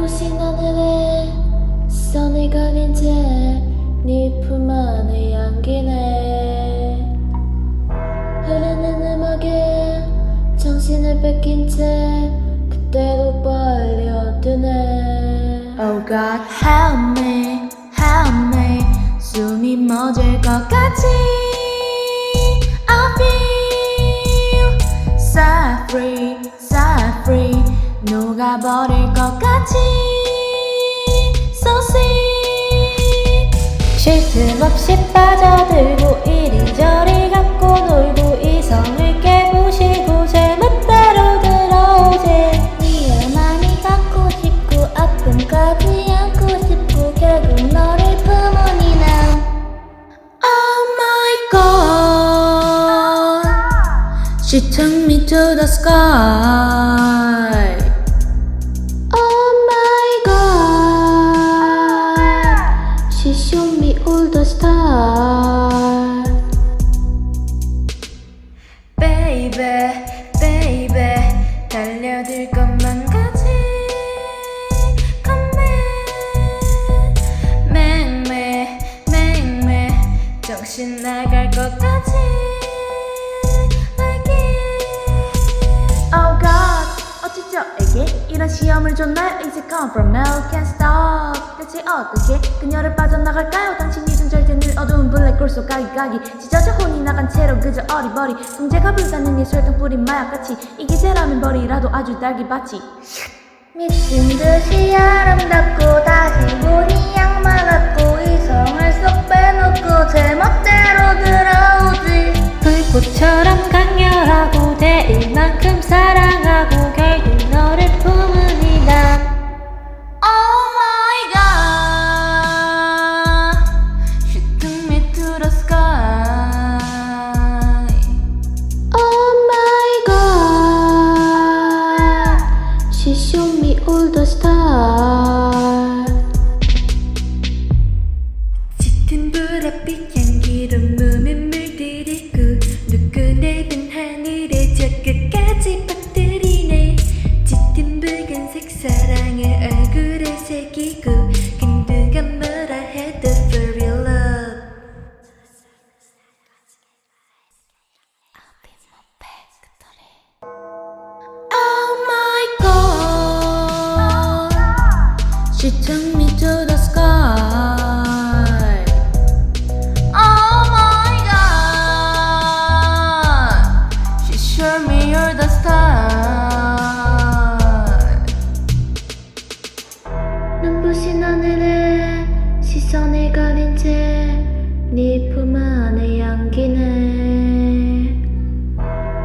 눈부신 하늘에 선이 가린 채네 품 안에 향기네. 흐르는 음악에 정신을 뺏긴 채 그대로 빨려드네. Oh God help me help me. 숨이 멎을 것 같이 녹아버릴 것 같이. So sweet. 쉴 틈 없이 빠져들고 이리저리 갖고 놀고 이성을 깨부시고 제멋대로 들어오지. 네가 많이 갖고 싶고 아픔까지 안고 싶고 결국 너를 품으니 난 Oh my god. She took me to the sky Baby, baby. 달려들 것만 같이. Come back 맹매, 맹매 정신 나갈 것 같이 이런 시험을 줬나요 Is it come from no can't stop. 대체 어떻게 그녀를 빠져나갈까요? 당신이 존재할 늘 어두운 블랙홀 속 가기가기 찢어져 혼이 나간 채로 그저 어리버리. 통제가 불가능 이 설탕 뿌린 마약같이. 이게 제라면 벌이라도 아주 딸기밭이. 미친 듯이 아 사랑을 얼굴에 새기고 근두가 뭐라 해도 for real love Oh my god She took me to the sky Oh my god She showed me you're the star 눈부신 하늘에 시선을 가린 채 네 품 안에 향기네.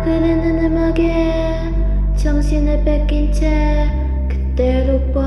흐르는 음악에 정신을 뺏긴 채 그대로 봐